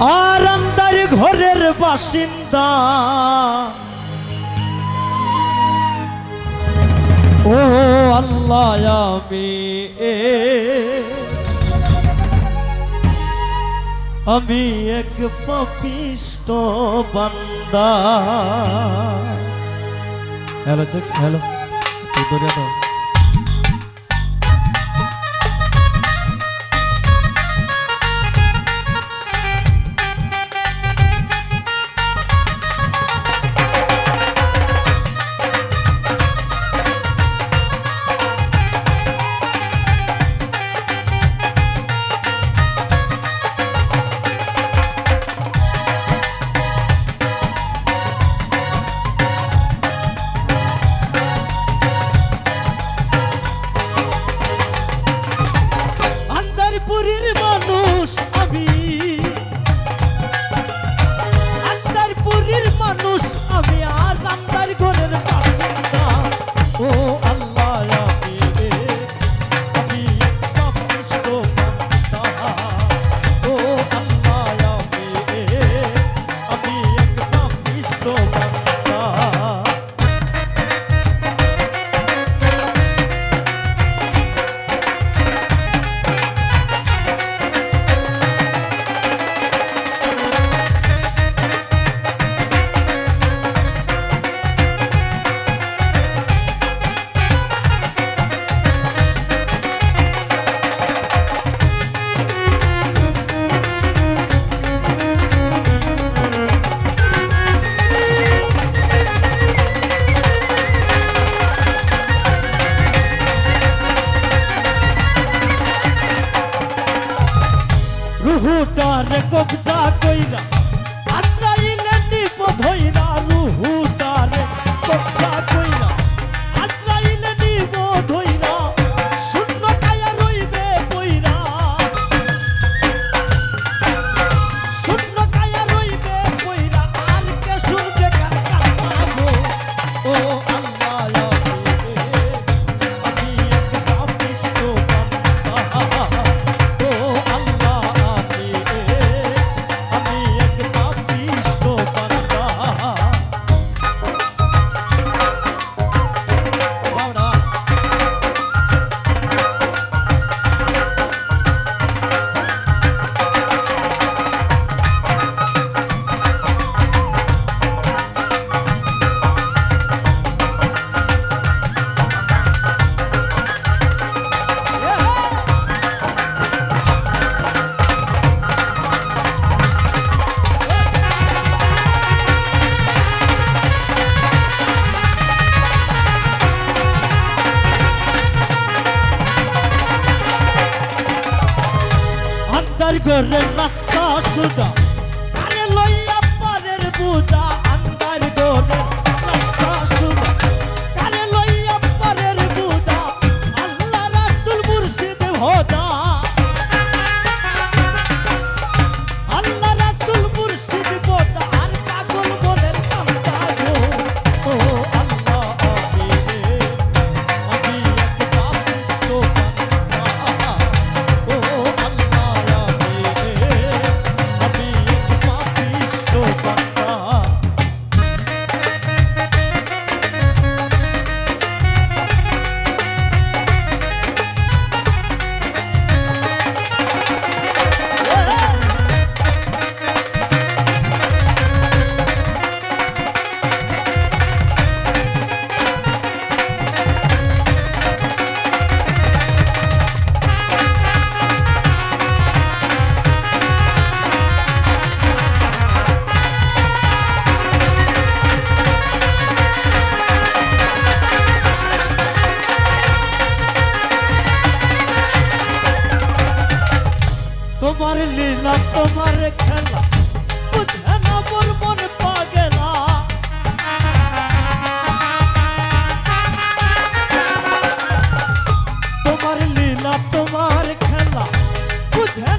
আরামদার ঘরের বাসিন্দা। ও আল্লাহ আমি। আমি এক পপিষ্ট বান্দা। হ্যালো চেক হ্যালো রুহুটার কবজা কইরা Görünmez karşıda. আমার লীলা তোমার খেলা বুঝে না মোর মন পাগেলা তোমার লীলা তোমার খেলা বুঝে